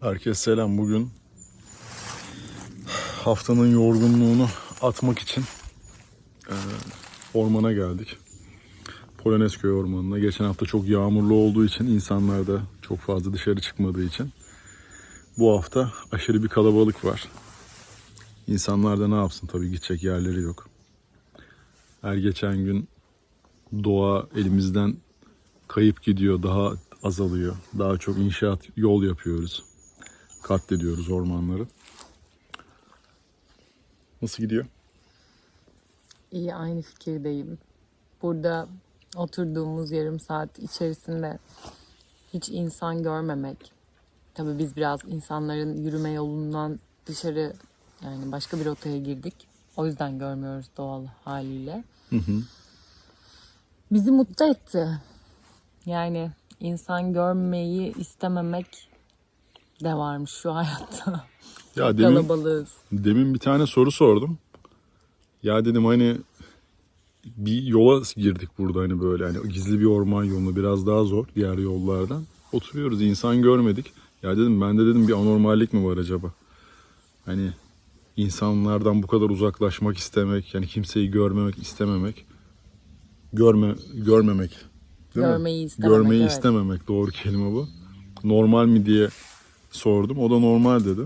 Herkese selam. Bugün haftanın yorgunluğunu atmak için e, ormana geldik. Polonezköy Ormanı'na. Geçen hafta çok yağmurlu olduğu için insanlar da çok fazla dışarı çıkmadığı için bu hafta aşırı bir kalabalık var. İnsanlar da ne yapsın tabii gidecek yerleri yok. Her geçen gün doğa elimizden kayıp gidiyor, daha azalıyor. Daha çok inşaat, yol yapıyoruz. Katlediyoruz ormanları. Nasıl gidiyor? İyi aynı fikirdeyim. Burada oturduğumuz yarım saat içerisinde hiç insan görmemek. Tabii biz biraz insanların yürüme yolundan dışarı yani başka bir rotaya girdik. O yüzden görmüyoruz doğal haliyle. Bizi mutlu etti. Yani insan görmeyi istememek de varmış şu hayatta. Ya demin, Kalabalığız. demin bir tane soru sordum. Ya dedim hani bir yola girdik burada hani böyle hani gizli bir orman yolunu biraz daha zor diğer yollardan. Oturuyoruz insan görmedik. Ya dedim ben de dedim bir anormallik mi var acaba? Hani insanlardan bu kadar uzaklaşmak istemek yani kimseyi görmemek istememek görme görmemek değil mi? Görmeyi istememek, Görmeyi evet. istememek doğru kelime bu. Normal mi diye sordum. O da normal dedi.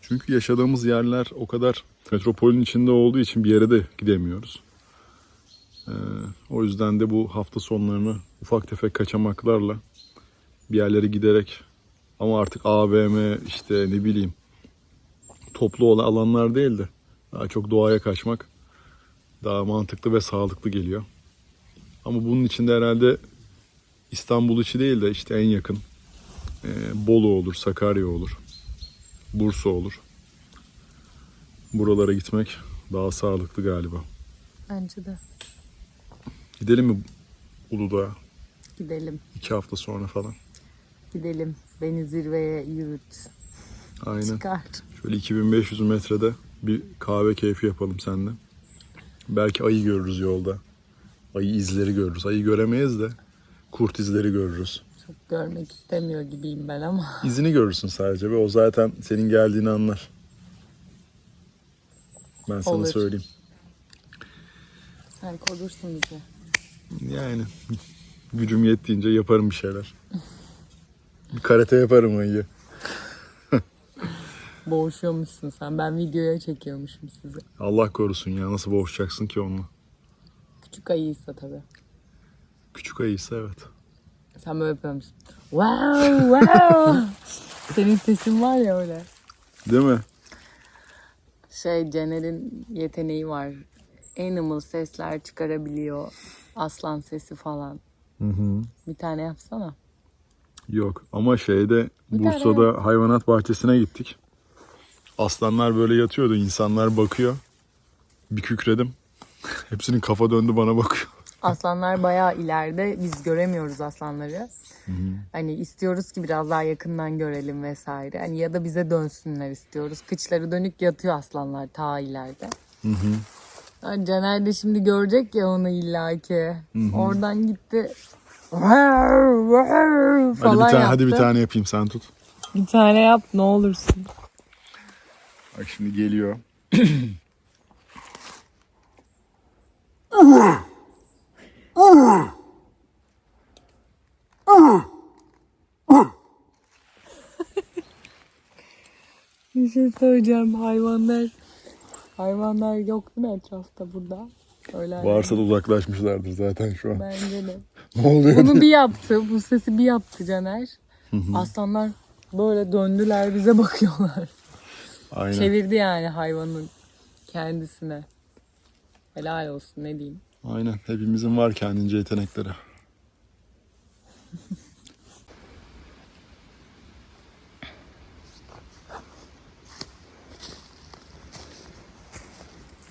Çünkü yaşadığımız yerler o kadar metropolün içinde olduğu için bir yere de gidemiyoruz. Ee, o yüzden de bu hafta sonlarını ufak tefek kaçamaklarla bir yerlere giderek ama artık AVM işte ne bileyim toplu olan alanlar değil de daha çok doğaya kaçmak daha mantıklı ve sağlıklı geliyor. Ama bunun için de herhalde İstanbul içi değil de işte en yakın Bolu olur, Sakarya olur, Bursa olur. Buralara gitmek daha sağlıklı galiba. Bence de. Gidelim mi Uludağ'a? Gidelim. iki hafta sonra falan. Gidelim. Beni zirveye yürüt. Aynen. Çıkar. Şöyle 2500 metrede bir kahve keyfi yapalım seninle. Belki ayı görürüz yolda. Ayı izleri görürüz. Ayı göremeyiz de kurt izleri görürüz. Çok görmek istemiyor gibiyim ben ama. İzini görürsün sadece ve o zaten senin geldiğini anlar. Ben sana Olur. söyleyeyim. Sen korursun bizi. Yani gücüm yettiğince yaparım bir şeyler. Bir karate yaparım ayıyı. Boğuşuyormuşsun sen. Ben videoya çekiyormuşum sizi. Allah korusun ya nasıl boğuşacaksın ki onunla. Küçük ayıysa tabii. Küçük ayıysa evet. Sen böyle yapıyormuşsun. Wow wow. Senin sesin var ya öyle. Değil mi? Şey Caner'in yeteneği var. Animal sesler çıkarabiliyor. Aslan sesi falan. Hı hı. Bir tane yapsana. Yok ama şeyde Bir tane Bursa'da hayvanat bahçesine gittik. Aslanlar böyle yatıyordu. insanlar bakıyor. Bir kükredim. Hepsinin kafa döndü bana bakıyor. Aslanlar bayağı ileride. Biz göremiyoruz aslanları. Hani istiyoruz ki biraz daha yakından görelim vesaire. Hani ya da bize dönsünler istiyoruz. Kıçları dönük yatıyor aslanlar ta ileride. Yani Caner de şimdi görecek ya onu illaki. Oradan gitti. Hadi falan bir tane yaptı. hadi bir tane yapayım sen tut. Bir tane yap ne olursun. Bak şimdi geliyor. Bir şey söyleyeceğim hayvanlar. Hayvanlar yok değil mi etrafta burada? Öyle Varsa da uzaklaşmışlardır zaten şu an. Bence de. Ne oluyor? Bunu bir yaptı. Bu sesi bir yaptı Caner. Aslanlar böyle döndüler bize bakıyorlar. Aynen. Çevirdi yani hayvanın kendisine. Helal olsun ne diyeyim. Aynen. Hepimizin var kendince yetenekleri.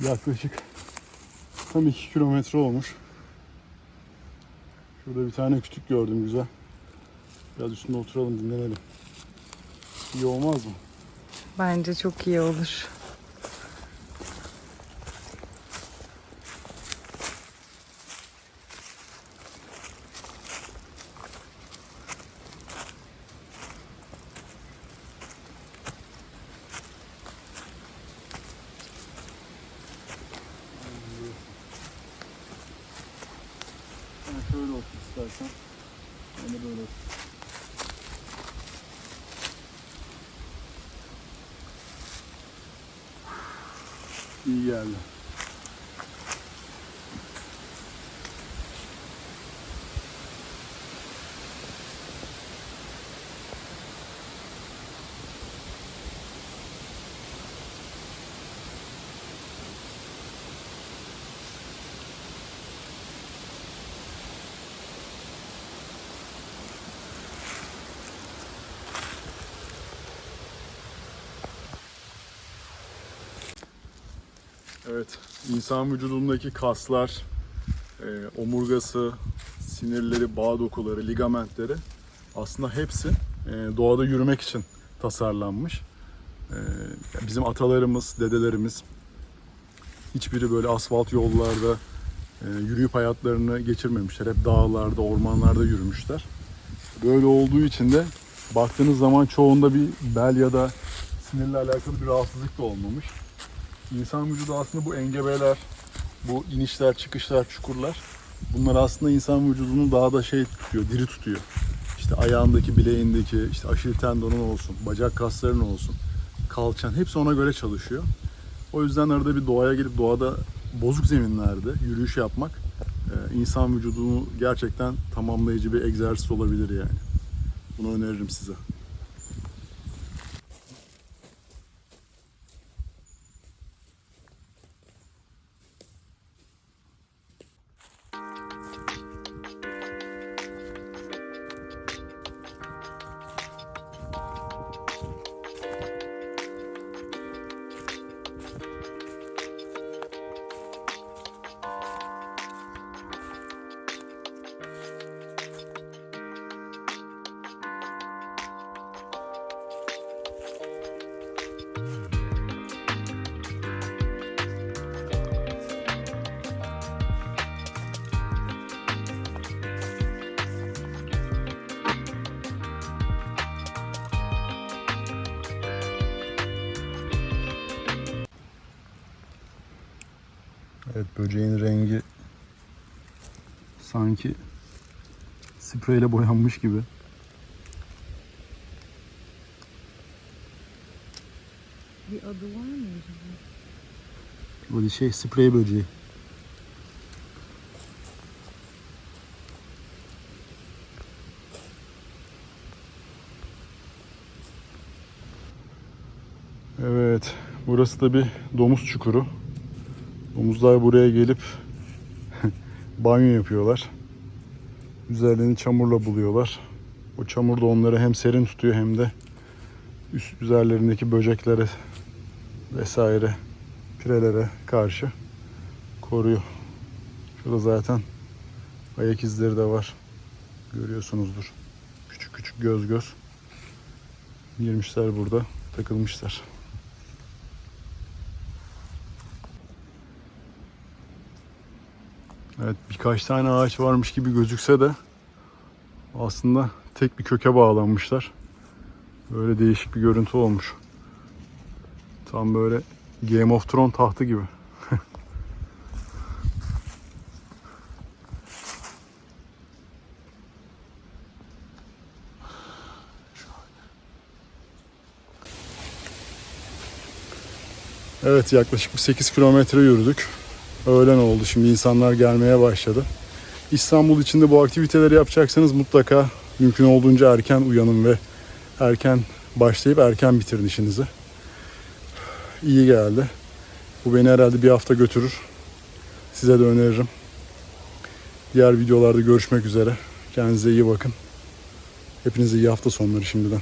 Yaklaşık tam 2 kilometre olmuş. Şurada bir tane kütük gördüm güzel. Biraz üstünde oturalım dinlenelim. İyi olmaz mı? Bence çok iyi olur. de böyle. İyi Evet, insan vücudundaki kaslar, e, omurgası, sinirleri, bağ dokuları, ligamentleri aslında hepsi e, doğada yürümek için tasarlanmış. E, bizim atalarımız, dedelerimiz hiçbiri böyle asfalt yollarda e, yürüyüp hayatlarını geçirmemişler. Hep dağlarda, ormanlarda yürümüşler. Böyle olduğu için de baktığınız zaman çoğunda bir bel ya da sinirle alakalı bir rahatsızlık da olmamış. İnsan vücudu aslında bu engebeler, bu inişler, çıkışlar, çukurlar bunlar aslında insan vücudunu daha da şey tutuyor, diri tutuyor. İşte ayağındaki, bileğindeki, işte aşil tendonun olsun, bacak kasların olsun, kalçan hepsi ona göre çalışıyor. O yüzden arada bir doğaya gelip doğada bozuk zeminlerde yürüyüş yapmak e, insan vücudunu gerçekten tamamlayıcı bir egzersiz olabilir yani. Bunu öneririm size. Evet böceğin rengi sanki spreyle boyanmış gibi. Bir adı var mı acaba? Böyle şey sprey böceği. Evet, burası da bir domuz çukuru. Domuzlar buraya gelip banyo yapıyorlar. Üzerlerini çamurla buluyorlar. O çamur da onları hem serin tutuyor hem de üst üzerlerindeki böceklere vesaire pirelere karşı koruyor. Şurada zaten ayak izleri de var. Görüyorsunuzdur. Küçük küçük göz göz. Girmişler burada, takılmışlar. Evet birkaç tane ağaç varmış gibi gözükse de aslında tek bir köke bağlanmışlar. Böyle değişik bir görüntü olmuş. Tam böyle Game of Thrones tahtı gibi. Evet yaklaşık bir 8 kilometre yürüdük. Öğlen oldu şimdi insanlar gelmeye başladı. İstanbul içinde bu aktiviteleri yapacaksanız mutlaka mümkün olduğunca erken uyanın ve erken başlayıp erken bitirin işinizi. İyi geldi. Bu beni herhalde bir hafta götürür. Size de öneririm. Diğer videolarda görüşmek üzere. Kendinize iyi bakın. Hepinize iyi hafta sonları şimdiden.